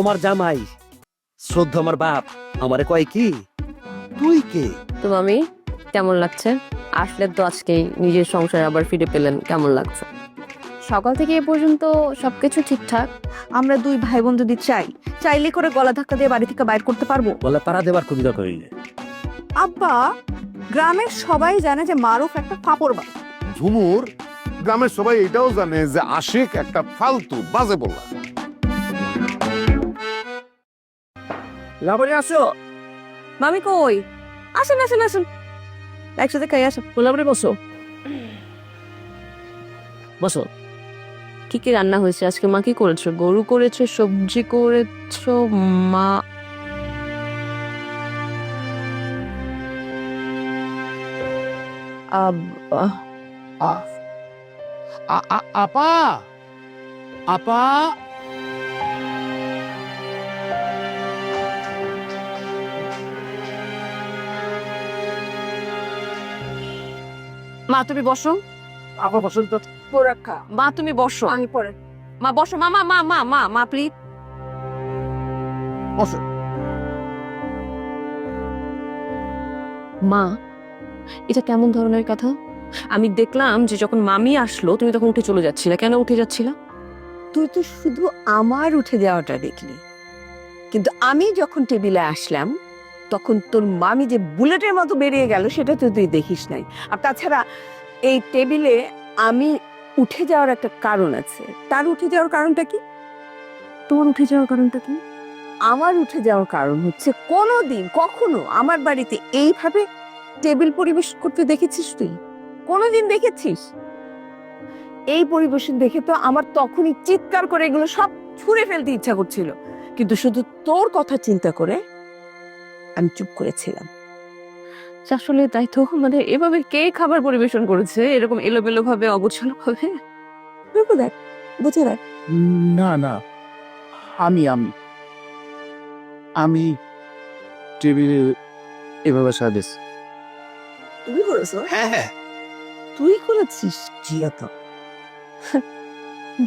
তোমার জামাই। শ্রদ্ধ আমার বাপ আমারে কয় কি? তুই কে? তো মামি কেমন লাগছে? আসলে তো আজকেই নিজের সংসার আবার ফিরে পেলেন কেমন লাগছে? সকাল থেকে এ পর্যন্ত সবকিছু ঠিকঠাক। আমরা দুই ভাই বোন যদি চাই। চাইলে করে গলা ধাক্কা দিয়ে বাড়ি থেকে বাইর করতে পারব। বলে পাড়া দেবার কোনো দরকার নেই আব্বা গ্রামের সবাই জানে যে মারুফ একটা ফাপড় বা ঝুমুর গ্রামের সবাই এটাও জানে যে আশিক একটা ফালতু বাজে বললা লাবণী আসো। মামি কই? আসেন আসেন আসেন। একসাথে খাই আসেন লাবণী বসো। বসো। কি কি রান্না হয়েছে আজকে? মা কি করেছ? গরু করেছ সবজি করেছ মা? আব- আহ, আ- আ- আপা! আপা! মা তুমি বসো। আপা বসন্ত পোরাক্কা মা তুমি বসো। আমি পরে। মা বসো। মা মা মা মা মা মা প্লিজ বসো। মা এটা কেমন ধরনের কথা? আমি দেখলাম যে যখন মামি আসলো তুমি তখন উঠে চলে যাচ্ছিলে। কেন উঠে যাচ্ছিলা? তুই তো শুধু আমার উঠে যাওয়াটা দেখলি। কিন্তু আমি যখন টেবিলে আসলাম তখন তোর মামি যে বুলেটের মতো বেরিয়ে গেল সেটা তো তুই দেখিস নাই। আর তাছাড়া এই টেবিলে আমি উঠে যাওয়ার একটা কারণ আছে। তার উঠে যাওয়ার কারণটা কি? তোমার উঠে যাওয়ার কারণটা কি? আমার উঠে যাওয়ার কারণ হচ্ছে কোনো দিন কখনো আমার বাড়িতে এইভাবে টেবিল পরিবেশ করতে দেখেছিস তুই? কোনোদিন দেখেছিস? এই পরিবেশন দেখে তো আমার তখনই চিৎকার করে এগুলো সব ছুঁড়ে ফেলতে ইচ্ছা করছিল। কিন্তু শুধু তোর কথা চিন্তা করে আমি চুপ করেছিলাম। আসলে তাই তো মানে এভাবে কে খাবার পরিবেশন করেছে? এরকম এলোমেলো ভাবে অগোছালো ভাবে দেখ বুঝে দেখ। না না। আমি আমি। আমি টেবিলে এভাবে সাজেস তুই করেছ? হ্যাঁ হ্যাঁ। তুই করেছিস জিয়াত।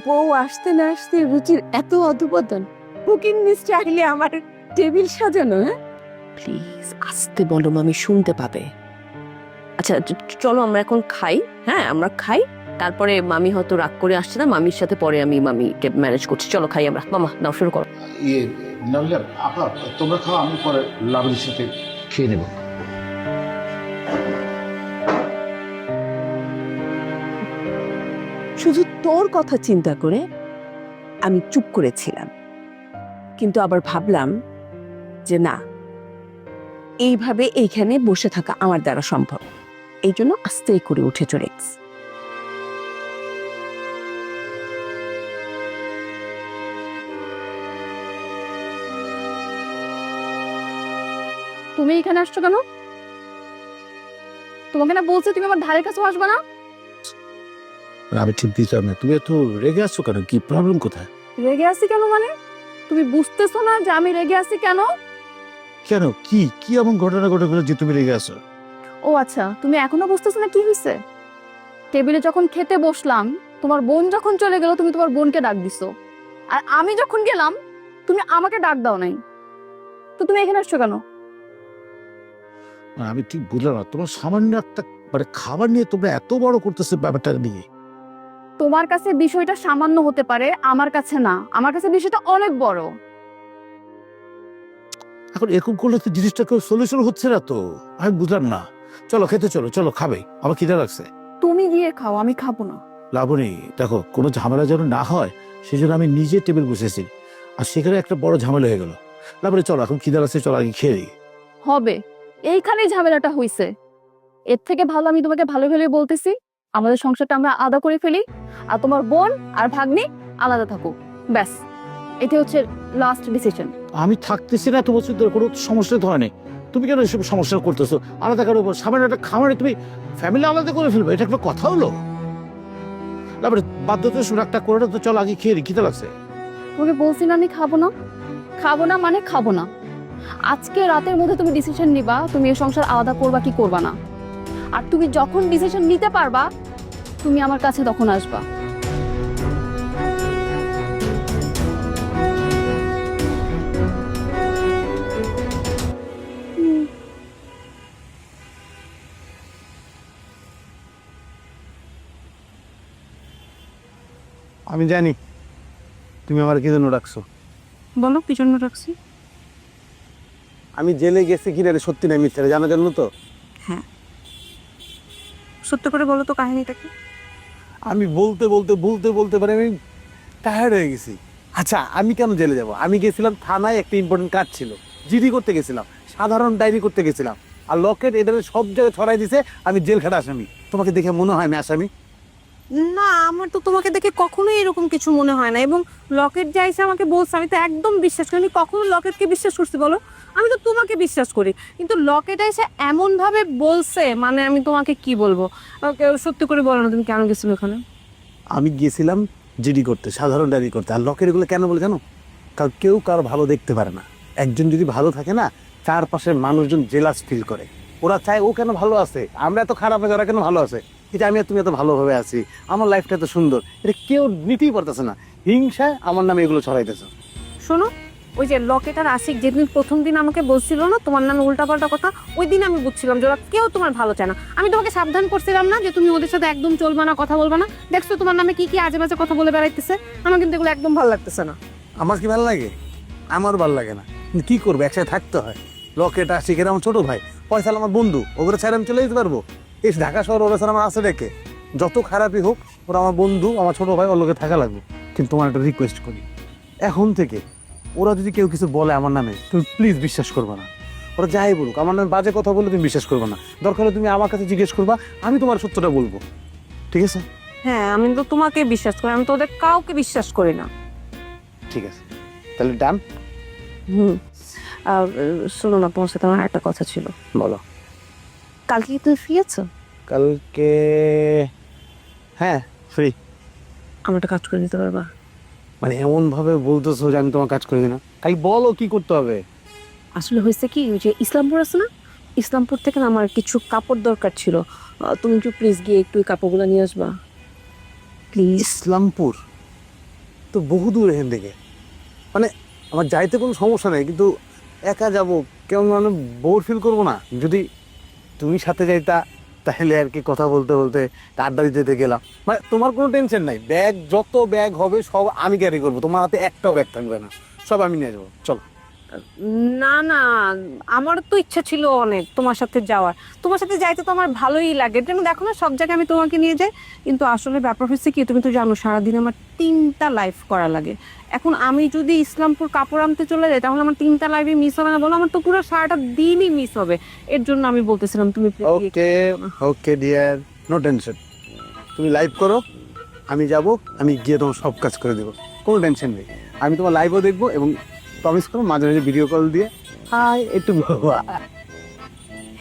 বউ আসতে না আসতে রুচির এত অধপতন বুকিং মিস চাইলে আমার টেবিল সাজানো হ্যাঁ? প্লিজ আস্তে বলো মামি শুনতে পাবে। আচ্ছা চলো আমরা এখন খাই। হ্যাঁ আমরা খাই। তারপরে মামি হয়তো রাগ করে আসছে না মামির সাথে পরে আমি মামিকে ম্যানেজ করছি। চলো খাই আমরা। মামা নাও শুরু করো। ইয়ে নাহলে আপা তোমরা খাও আমি পরে লাবণীর সাথে খেয়ে নেব। শুধু তোর কথা চিন্তা করে আমি চুপ করেছিলাম। কিন্তু আবার ভাবলাম যে না এইভাবে এইখানে বসে থাকা আমার দ্বারা সম্ভব। এই জন্য আস্তে করে উঠে চলে তুমি এখানে আসছো কেন? তোমাকে না বলছে তুমি আমার ধারের কাছে আসবে না? আমি ঠিক দিতাম না তুমি এত রেগে আসছো কেন? কি প্রবলেম কোথায়? রেগে আছি কেন মানে? তুমি বুঝতেছো না যে আমি রেগে আছি কেন? কেন? কি কি এমন ঘটনা ঘটে গেলো যে তুমি রেগে আসো ও আচ্ছা তুমি এখনও বুঝতেছো না কি হয়েছে টেবিলে যখন খেতে বসলাম তোমার বোন যখন চলে গেল তুমি তোমার বোনকে ডাক দিছো। আর আমি যখন গেলাম তুমি আমাকে ডাক দাও নাই। তো তুমি এখানে আসছো কেন? আমি ঠিক বুঝলাম না। তোমার সামান্য একটা মানে খাবার নিয়ে তোমরা এত বড় করতেছে ব্যাপারটা নিয়ে। তোমার কাছে বিষয়টা সামান্য হতে পারে আমার কাছে না। আমার কাছে বিষয়টা অনেক বড়। এখন এরকম করলে তো জিনিসটা কেউ সলিউশন হচ্ছে না তো। আমি বুঝলাম না। চলো খেতে চলো চলো খাবে। আমার খিদে লাগছে। তুমি গিয়ে খাও আমি খাব না। লাবণী দেখো কোনো ঝামেলা যেন না হয় সেই জন্য আমি নিজে টেবিল বসেছি। আর সেখানে একটা বড় ঝামেলা হয়ে গেল। লাবণী চলো এখন খিদে লাগছে চলো আগে খেয়ে দিই হবে। এইখানেই ঝামেলাটা হইছে। এর থেকে ভালো আমি তোমাকে ভালো ভেবে বলতেছি। আমাদের সংসারটা আমরা আলাদা করে ফেলি। আর তোমার বোন আর ভাগ্নি আলাদা থাকুক। ব্যাস। এটা হচ্ছে লাস্ট ডিসিশন আমি থাকতেছি না এত বছর ধরে কোনো সমস্যা তো হয়নি তুমি কেন এসব সমস্যা করতেছো? আলাদা কারও সামান্য একটা খামারে তুমি ফ্যামিলি আলাদা করে ফেলবে, এটা একটা কথা হলো? তারপরে বাধ্যতা সুরাগটা করে না তো চল, আগে খেয়ে খিদে লাগছে। তোকে বলছি না আমি খাব না। খাব না মানে খাব না। আজকে রাতের মধ্যে তুমি ডিসিশন নিবা, তুমি এই সংসার আলাদা করবা কি করবা না। আর তুমি যখন ডিসিশন নিতে পারবা, তুমি আমার কাছে তখন আসবা। আমি জানি। তুমি আমার কি জন্য রাখছো বলো কি জন্য রাখছি আমি জেলে গেছি কিনা রে সত্যি নাই মিথ্যা জানার জন্য তো? সত্য করে বলো তো কাহিনীটা কি? আমি বলতে বলতে বলতে বলতে পারে আমি টায়ার্ড হয়ে গেছি। আচ্ছা আমি কেন জেলে যাব? আমি গেছিলাম থানায় একটা ইম্পর্টেন্ট কাজ ছিল। জিডি করতে গেছিলাম সাধারণ ডায়েরি করতে গেছিলাম। আর লকেট এদের সব জায়গায় ছড়াই দিছে আমি জেল খাটা আসামি। তোমাকে দেখে মনে হয় আমি আসামি? না, আমার তো তোমাকে দেখে কখনোই এরকম কিছু মনে হয় না। এবং লকেট যা এসে আমাকে বলছে, আমি তো একদম বিশ্বাস করি আমি কখনো লকেটকে বিশ্বাস করছি বলো? আমি তো তোমাকে বিশ্বাস করি। কিন্তু লকেট এসে এমন ভাবে বলছে মানে আমি তোমাকে কি বলব? সত্যি করে বলো না, তুমি কেন গেছিলে ওখানে? আমি গিয়েছিলাম জিডি করতে, সাধারণ ডায়েরি করতে। আর লকেট এগুলো কেন বলে জানো? কারণ কেউ কারও ভালো দেখতে পারে না। একজন যদি ভালো থাকে না, চারপাশের মানুষজন জেলাস ফিল করে। ওরা চায় ও কেন ভালো আছে? আমরা এত খারাপ আছে ওরা কেন ভালো আছে? এটা আমি আর তুমি এত ভালোভাবে আছি। আমার লাইফটা এত সুন্দর। এটা কেউ নিতেই পারতেছে না। হিংসায় আমার নামে এগুলো ছড়াইতেছে। শোনো ওই যে লকেট আর আশিক যেদিন প্রথম দিন আমাকে বলছিল না তোমার নামে উল্টাপাল্টা কথা ওই দিন আমি বুঝছিলাম যে ওরা কেউ তোমার ভালো চায় না। আমি তোমাকে সাবধান করছিলাম না যে তুমি ওদের সাথে একদম চলবে না কথা বলবে না। দেখছ তোমার নামে কি কি আজে বাজে কথা বলে বেড়াইতেছে? আমার কিন্তু এগুলো একদম ভালো লাগতেছে না। আমার কি ভালো লাগে? আমার ভালো লাগে না। কি করব? একসাথে থাকতে হয়। লকেট আশিকের আমার ছোট ভাই। পয়সা আমার বন্ধু। ওগুলো ছাড়া আমি চলে যেতে পারব? এই ঢাকা শহর ওরা আমার আছে রেখে যত খারাপই হোক ওরা আমার বন্ধু আমার ছোট ভাই ওর লোকে থাকা লাগবে। কিন্তু তোমার একটা রিকোয়েস্ট করি। এখন থেকে ওরা যদি কেউ কিছু বলে আমার নামে তুমি প্লিজ বিশ্বাস করবে না। ওরা যাই বলুক আমার নামে বাজে কথা বলে তুমি বিশ্বাস করবে না। দরকার হলে তুমি আমার কাছে জিজ্ঞেস করবা আমি তোমার সত্যটা বলব। ঠিক আছে? হ্যাঁ আমি তো তোমাকে বিশ্বাস করি আমি তো ওদের কাউকে বিশ্বাস করি না। ঠিক আছে। তাহলে ডান। হুম। আর শোনো না তোমার সাথে আমার একটা কথা ছিল। বলো। কালকে কি তুমি ফ্রি আছো? কালকে হ্যাঁ ফ্রি আমার একটা কাজ করে দিতে পারবা। মানে এমন ভাবে বলতেছো যে আমি তোমার কাজ করে দিই না তাই বলো কি করতে হবে? আসলে হয়েছে কি ওই যে ইসলামপুর আছে না? ইসলামপুর থেকে না আমার কিছু কাপড় দরকার ছিল। আহ, তুমি একটু প্লিজ গিয়ে একটু ওই কাপড়গুলো নিয়ে আসবা। প্লিজ। ইসলামপুর? তো বহু দূর এখান থেকে। মানে আমার যাইতে কোনো সমস্যা নেই কিন্তু একা যাব কেমন মানে বোর ফিল করব না। যদি তুমি সাথে যাইতা তাহলে আর কি কথা বলতে বলতে আড্ডা দিতে দিতে গেলাম। মানে তোমার কোনো টেনশন নাই। ব্যাগ যত ব্যাগ হবে সব আমি ক্যারি করব। তোমার হাতে একটাও ব্যাগ থাকবে না। সব আমি নিয়ে যাব। চলো। না না আমার তো ইচ্ছা ছিল অনেক তোমার সাথে যাওয়ার। তোমার সাথে যাইতে তো আমার ভালোই লাগে। যেন দেখো না সব জায়গায় আমি তোমাকে নিয়ে যাই কিন্তু আসলে ব্যাপার হচ্ছে কি তুমি তো জানো সারাদিন আমার তিনটা লাইফ করা লাগে। এখন আমি যদি ইসলামপুর কাপড় আনতে চলে যাই তাহলে আমার তিনটা লাইফই মিস হবে না বলো আমার তো পুরো সারাটা দিনই মিস হবে। এর জন্য আমি বলতেছিলাম তুমি okay okay dear no tension তুমি লাইভ করো আমি যাব আমি গিয়ে তোমার সব কাজ করে দেবো। কোনো টেনশন নেই। আমি তোমার লাইভও দেখব এবং প্রমিস করো মাঝে মাঝে ভিডিও কল দিয়ে। হাই একটু বাবা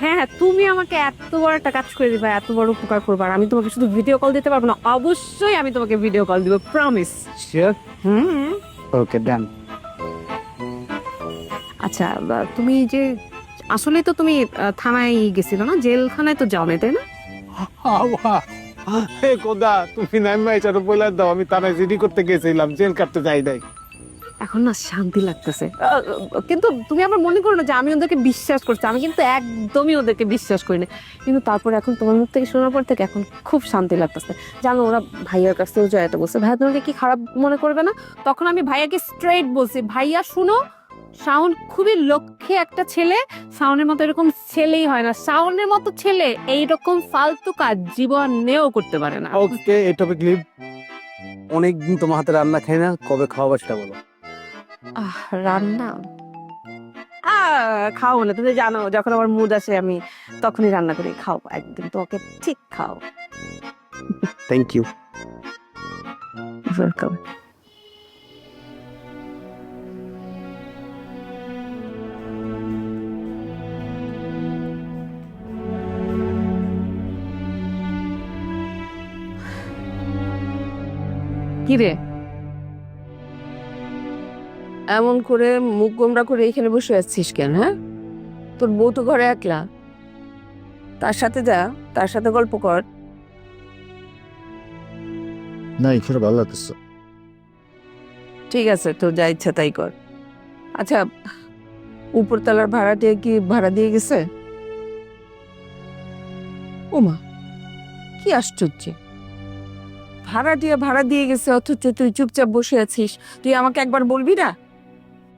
হ্যাঁ হ্যাঁ তুমি আমাকে এত বড় একটা কাজ করে দিবা এত বড় উপকার করবা আমি তোমাকে শুধু ভিডিও কল দিতে পারব না অবশ্যই আমি তোমাকে ভিডিও কল দিব promise sure hmm. Okay done আচ্ছা তুমি যে আসলে তো তুমি থানায় গেছিল না? জেলখানায় তো যাও না? তাই না হে কোদা তুমি নামে এসে বলে দাও আমি তারা জিডি করতে গেছিলাম জেল কাটতে যাই নাই। এখন না শান্তি লাগতেছে। কিন্তু তুমি আবার মনে করো না যে আমি ওদেরকে বিশ্বাস করছি। আমি কিন্তু একদমই ওদেরকে বিশ্বাস করি না। কিন্তু তারপরে এখন তোমার মুখ থেকে শোনার পর থেকে এখন খুব শান্তি লাগতেছে। জানো ওরা ভাইয়ার কাছ থেকেও জয়াতে বলছে, ভাইয়া, তোমাকে কি খারাপ মনে করবে না? তখন আমি ভাইয়াকে স্ট্রেট বলছি, ভাইয়া, শুনো, শাওন খুবই লক্ষ্যে একটা ছেলে। শাওনের মতো এরকম ছেলেই হয় না। শাওনের মতো ছেলে এইরকম ফালতু কাজ জীবনেও করতে পারে না। ওকে এই টপিক লিভ অনেকদিন তোমার হাতে রান্না খাই না, কবে খাওয়াবো সেটা বলো। আহ রান্না? খাও না তুমি জানো যখন আমার মুড আসে আমি তখনই রান্না করে খাও একদম তোকে ঠিক খাও। থ্যাংক ইউ ওয়েলকাম কি রে? এমন করে মুখ গোমরা করে এখানে বসে আছিস কেন হ্যাঁ? তোর বউ তো ঘরে একলা। তার সাথে যা তার সাথে গল্প কর। না এখানে ভালো লাগতেছে। ঠিক আছে তো যা ইচ্ছা তাই কর। আচ্ছা উপরতলার ভাড়াটিয়া কি ভাড়া দিয়ে গেছে? ওমা কি আশ্চর্য। ভাড়া ভাড়াটিয়া ভাড়া দিয়ে গেছে অথচ তুই চুপচাপ বসে আছিস। তুই আমাকে একবার বলবি না?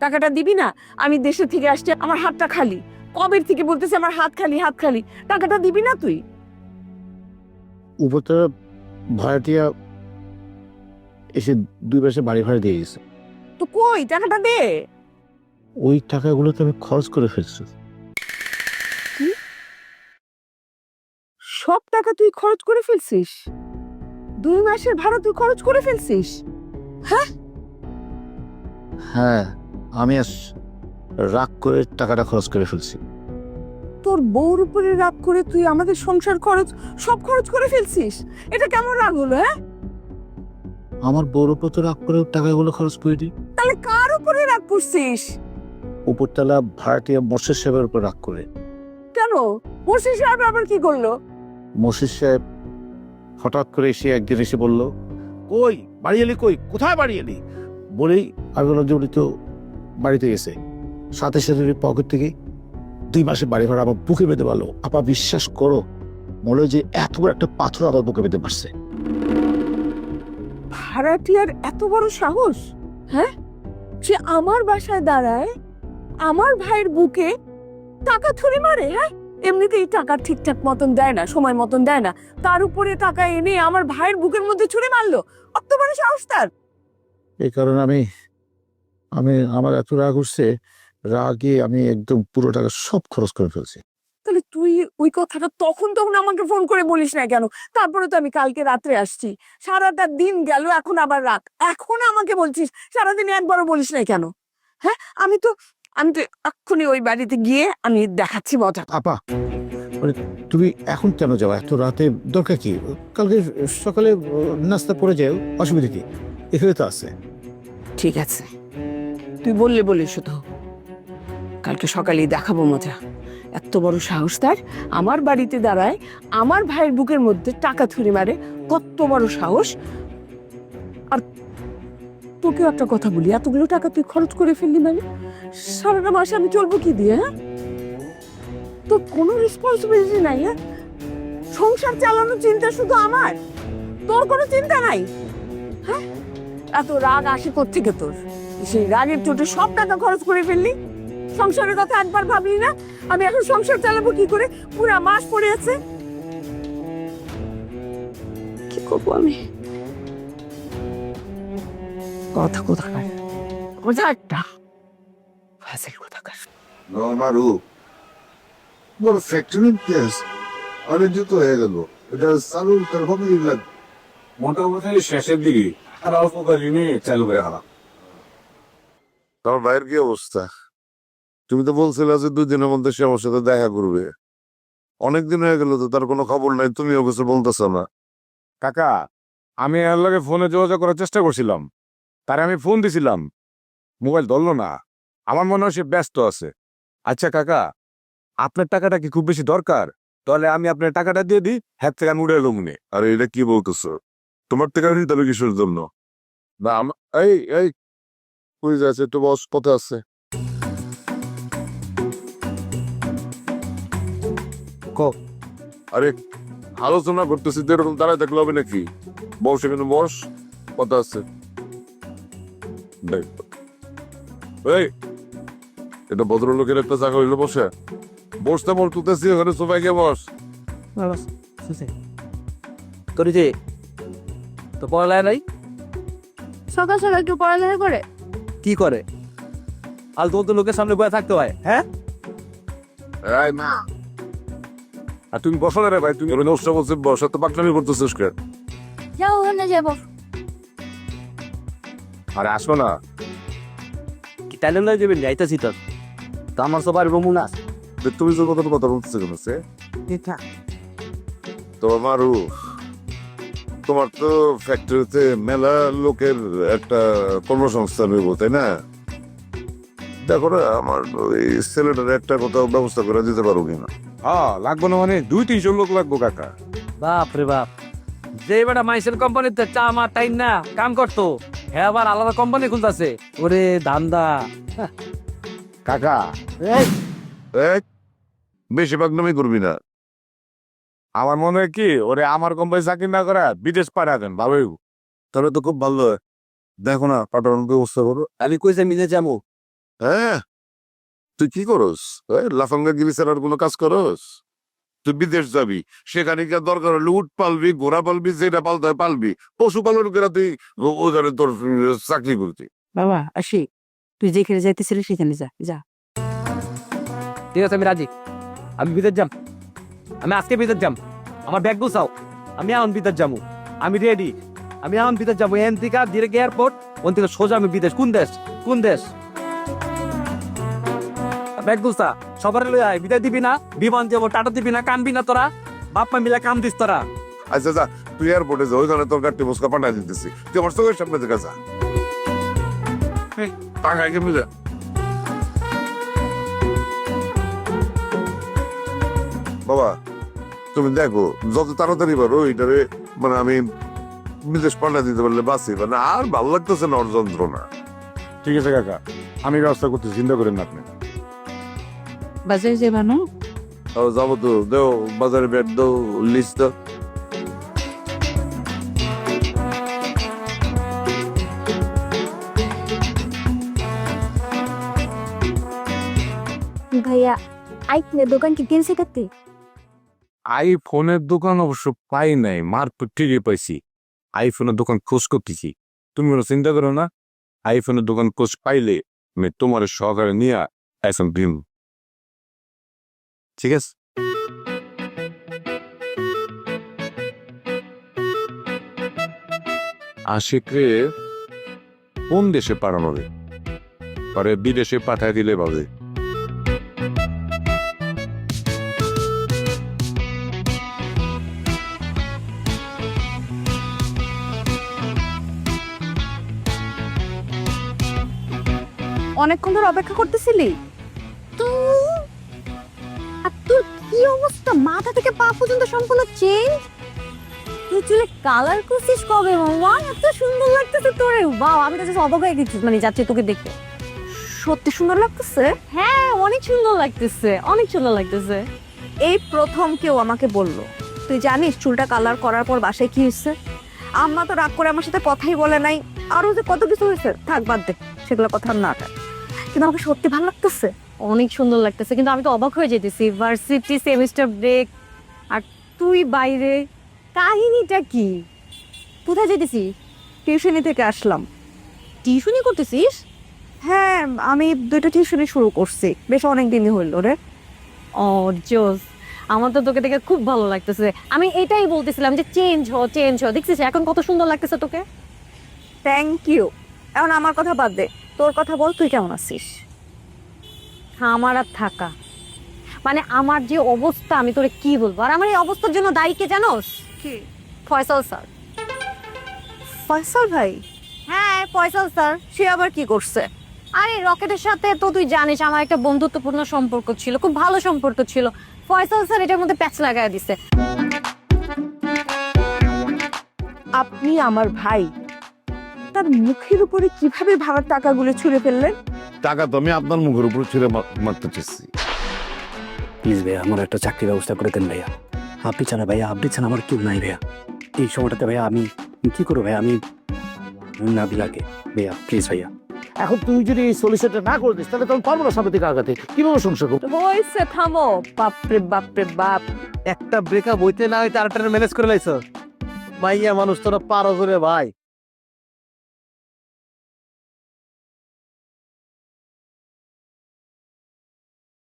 টাকাটা দিবি না আমি দেশে থেকে আসছি আমার হাতটা খালি। কবের থেকে বলতেছে আমার হাত খালি হাত খালি? টাকাটা দিবি না তুই? উপরতলা ভাড়াটিয়া এসে দুই পাশে বাড়ি ভাড়া দিয়ে গেছে। তো কই? টাকাটা দে। ওই টাকাগুলো তো আমি খরচ করে ফেলছি। সব টাকা তুই খরচ করে ফেলছিস? দুই মাসের ভাড়া তুই খরচ করে ফেলছিস? হ্যাঁ? হ্যাঁ। আমি রাগ করে টাকাটা খরচ করে ফেলছি। তোর বউর উপরে রাগ করে তুই আমাদের সংসার খরচ সব খরচ করে ফেলছিস? এটা কেমন রাগ হলো হ্যাঁ? আমার বউর উপর তো রাগ করে টাকাগুলো খরচ করে দিই। তাহলে কার উপরে রাগ করছিস? উপরতলা ভাড়াটিয়া মৎস্য সাহেবের উপর রাগ করে। কেন? মুর্শি সাহেব আবার কি করল? মসিদ সাহেব হঠাৎ করে এসে একদিন এসে বলল কই বাড়ি এলি কই? কোথায় বাড়ি এলি? বলেই আমি বললাম যে উনি তো বাড়িতে গেছে। সাথে সাথে পকেট থেকে দুই মাসে বাড়ি ভাড়া আমার বুকে বেঁধে পারল আপা বিশ্বাস করো মনে যে এত বড় একটা পাথর আমার বুকে বেঁধে পারছে ভাড়াটিয়ার এত বড় সাহস? হ্যাঁ? সে আমার বাসায় দাঁড়ায় আমার ভাইয়ের বুকে টাকা ছুরি মারে হ্যাঁ? এমনিতেই টাকা ঠিকঠাক মতন দেয় না সময় মতন দেয় না। তার উপরে টাকা এনে আমার ভাইয়ের বুকের মধ্যে ছুরি মারলো। অত বড় সাহস তার? এই কারণে আমি আমি আমার এত রাগ উঠছে রাগে আমি একদম পুরো টাকা সব খরচ করে ফেলছি। তাহলে তুই ওই কথাটা তখন তখন আমাকে ফোন করে বলিস না কেন? তারপরে তো আমি কালকে রাত্রে আসছি। সারাটা দিন গেল এখন আবার রাত। এখন আমাকে বলছিস সারাদিন একবারও বলিস না কেন? হ্যাঁ আমি তো আমি তো এক্ষুনি ওই বাড়িতে গিয়ে আমি দেখাচ্ছি মজা। আপা মানে তুমি এখন কেন যাও? এত রাতে দরকার কি? কালকে সকালে নাস্তা পরে যাও অসুবিধা কি? এখানে তো আছে। ঠিক আছে। তুই বললে বলে শুধু। কালকে সকালেই দেখাবো মজা। এত বড় সাহস তার। আমার বাড়িতে দাঁড়ায়, আমার ভাইয়ের বুকের মধ্যে টাকা ছুরি মারে। কত বড় সাহস। আর তোকেও একটা কথা বলি, এতগুলো টাকা তুই খরচ করে ফেললি মানে? সারাটা মাসে আমি চলবো কি দিয়ে হ্যাঁ? তোর কোনো রেসপন্সিবিলিটি নাই হ্যাঁ? সংসার চালানোর চিন্তা শুধু আমার। তোর কোনো চিন্তা নাই হ্যাঁ? এত রাগ আসে থেকে তোর? সেই রাগের চোটে সব টাকা খরচ করে ফেললি। সংসারের কথা একবার ভাবলি না? আমি এখন সংসার চালাবো কি করে? পুরা মাস পড়ে আছে। কি করব আমি? কথা কোথাকার? মজা একটা ফাজিল কোথাকার? মারু বড় ফ্যাক্টরি কেস অনেক যুক্ত হয়ে গেল। এটা চালু তার মোটামুটি শেষের দিকে। আর অল্প কদিনে চালু করে গেল তোমার ভাইয়ের কি অবস্থা? তুমি তো বলছিলে যে দুই দিনের মধ্যে সে আমার সাথে দেখা করবে। অনেকদিন হয়ে গেল তো তার কোনো খবর নাই তুমিও কিছু বলতেছো না। কাকা আমি এর লগে ফোনে যোগাযোগ করার চেষ্টা করছিলাম। তারে আমি ফোন দিছিলাম। মোবাইল ধরলো না। আমার মনে হয় সে ব্যস্ত আছে। আচ্ছা কাকা আপনার টাকাটা কি খুব বেশি দরকার? তাহলে আমি আপনার টাকাটা দিয়ে দিই হ্যাঁ থেকে আমি উড়ে এলাম নে। আর এটা কি বলতেছো? তোমার থেকে নিতে হবে কিসের জন্য? না আম- এই এই কই যাচ্ছে একটু বস পথে আছে ক- আরে আলোচনা করতেছি তো এরকম দাঁড়ায় থাকলে হবে নাকি? বস এখানে বস কথা আছে। এই এটা ভদ্রলোকের একটা জায়গা হইল বসে। বসতে বল বলতেছি ওখানে সোফায় গিয়ে বস। তোর যে তো পড়ালেখা নাই? সকাল সকাল একটু পড়ালেখা করে? কি করে? আল তোর তো লোকের সামনে বয়ে থাকতে হয় হ্যাঁ? না আর তুমি বসো না রে ভাই তুমি উৎসব বলছে বসা তো পাকলামি করতেছিস কে যাও ওখানে যাব। আরে আসো না। কি তাইলে না যাবেন যাইতাছি তোর তো। আমার সবার বমুন আছে। যে তুমি যে কথা কথা বলতেছো কেন সে? তো মারু তোমার তো ফ্যাক্টরিতে মেলা লোকের একটা কর্মসংস্থান হইব তাই না? দেখো না আমার ওই ছেলেটার একটা কোথাও ব্যবস্থা করে দিতে পারো কিনা? হ্যাঁ লাগবো না মানে দুই তিনশো লোক লাগবো কাকা। বাপ রে বাপ। যে বেটা মাইসেল কোম্পানিতে চা আমার টাইম না কাম করতো হ্যাঁ আবার আলাদা কোম্পানি খুলতাছে। ওরে ধান্দা। কাকা। এই, বেশি পাগনামি করবি না। আমার মনে হয় কি ওরে আমার কোম্পানি চাকরি না করে বিদেশ পাঠা দেন ভাবে তাহলে তো খুব ভালো দেখো না পাঠানোর ব্যবস্থা করো। আমি কইছে মিলে যাব? হ্যাঁ। তুই কি করস? লাফাঙ্গা গিরি ছাড়ার কোনো কাজ করস? তুই বিদেশ যাবি সেখানে গিয়ে দরকার হলে উঠ পালবি ঘোড়া পালবি যেটা পালতে হয় পালবি। পশুপালন করে তুই ওখানে তোর চাকরি করতি বাবা আসি। তুই যেখানে যাইতেছিলি সেখানে যা যা। ঠিক আছে আমি রাজি। আমি বিদেশ যাম। আমি আজকে বিদেশ যাম। আমার ব্যাগ গুছাও। আমি এখন বিদেশ যাব আমি রেডি আমি এখন বিদেশ যাব। এন থেকে ডিরেক্ট এয়ারপোর্ট ওন থেকে সোজা আমি বিদেশ। কোন দেশ? কোন দেশ? ব্যাগ গুছা। সবার লই আয়। বিদায় দিবি না? বিমান যাব টাটা দিবি না? কানবি না তোরা? বাপ মা মিলে কাম দিস তোরা। আচ্ছা যা। তুই এয়ারপোর্টে যা। ওইখানে তোর গাড়ি বসকা পাঠা দিতেছি। তুই আমার চোখের সামনে থেকে যা। টাকা কেমনি যা বাবা তুমি দেখো যত তাড়াতাড়ি পারো ওইটারে মানে আমি বিদেশ পাল্টা দিতে পারলে বাঁচি মানে আর ভালো লাগতেছে না ওর যন্ত্রণা। ঠিক আছে কাকা আমি ব্যবস্থা করতে চিন্তা করেন না আপনি। বাজারে যাবা না? যাব তো দেও বাজারে বেড দাও লিস্ট দাও। ভাইয়া আইকনে দোকান কি গেছে কাতে আইফোনের দোকান অবশ্য পাই নাই মারপিট ঠিকই পাইছি। আইফোনের দোকান খোঁজ করতেছি। তুমি কোনো চিন্তা করো না, আইফোনের দোকান খোঁজ পাইলে আমি তোমার সহকারে নিয়ে আইফোন কিনব ঠিক আছে? আশিকরে কোন দেশে পাঠানো পরে বিদেশে পাঠায় দিলে পাবে অনেকক্ষণ ধরে অপেক্ষা করতেছিলি? আর তোর কি অবস্থা? মাথা থেকে পা পর্যন্ত সম্পূর্ণ চেঞ্জ তুই চুলে কালার করছিস কবে মামা এত সুন্দর লাগতেছে তোরে। বাহ, আমি তো অবাক হয়ে গেছি। মানে যাচ্ছে তোকে দেখে সত্যি সুন্দর লাগতেছে? হ্যাঁ অনেক সুন্দর লাগতেছে। অনেক সুন্দর লাগতেছে। এই প্রথম কেউ আমাকে বলল, তুই জানিস চুলটা কালার করার পর বাসায় কি হয়েছে? আম্মা তো রাগ করে আমার সাথে কথাই বলে নাই। আরও যে কত কিছু হয়েছে, থাক বাদ দে, সেগুলো কথা না কিন্তু আমাকে সত্যি ভালো লাগতেছে। অনেক সুন্দর লাগতেছে কিন্তু আমি তো অবাক হয়ে যেতেছি। ভার্সিটি সেমিস্টার ব্রেক আর তুই বাইরে কাহিনীটা কি? কোথায় যেতেছিস টিউশনি থেকে আসলাম। টিউশনি করতেছিস? হ্যাঁ আমি দুইটা টিউশনি শুরু করছি। বেশ অনেক দিনই হইল রে। ও জোস আমার তো তোকে দেখে খুব ভালো লাগতেছে। আমি এটাই বলতেছিলাম যে চেঞ্জ হ চেঞ্জ হ। দেখছিস এখন কত সুন্দর লাগতেছে তোকে? থ্যাংক ইউ এখন আমার কথা বাদ দে। তোর কথা বল তুই কেমন আছিস? আমার আর থাকা। মানে আমার যে অবস্থা আমি তোরে কি বলব? আর আমার এই অবস্থার জন্য দায়ী কে জানোস? কি? ফয়সাল স্যার। ফয়সাল ভাই? হ্যাঁ ফয়সাল স্যার। সে আবার কি করছে? আরে রকেটের সাথে তো তুই জানিস আমার একটা বন্ধুত্বপূর্ণ সম্পর্ক ছিল খুব ভালো সম্পর্ক ছিল। ফয়সাল স্যার এটার মধ্যে প্যাচ লাগায় দিছে। আপনি আমার ভাই। তার মুখের উপরে কীভাবে ভাড়ার টাকাগুলো ছুঁড়ে ফেললেন? টাকা তো আমি আপনার মুখের উপরে ছুঁড়ে মারতে চেয়েছি। প্লিজ ভাইয়া আমার একটা চাকরি ব্যবস্থা করে দেন ভাইয়া। আপনি ছাড়া ভাইয়া আপনি ছাড়া আমার কেউ নাই ভাইয়া। এই সময়টাতে ভাইয়া আমি কি করব ভাইয়া? আমি না বিলাকে। ভাইয়া প্লিজ ভাইয়া। এখন তুই যদি এই সলিউশনটা না করে দিস তাহলে তখন পারব না সামনে থেকে আগাতে। কীভাবে সংসার করব? হয়েছে থামো। বাপরে বাপরে বাপ। একটা ব্রেকআপ হইতে না হইতে আরেকটা ম্যানেজ করে লাইছ। মাইয়া মানুষ তোরা পারো করে ভাই।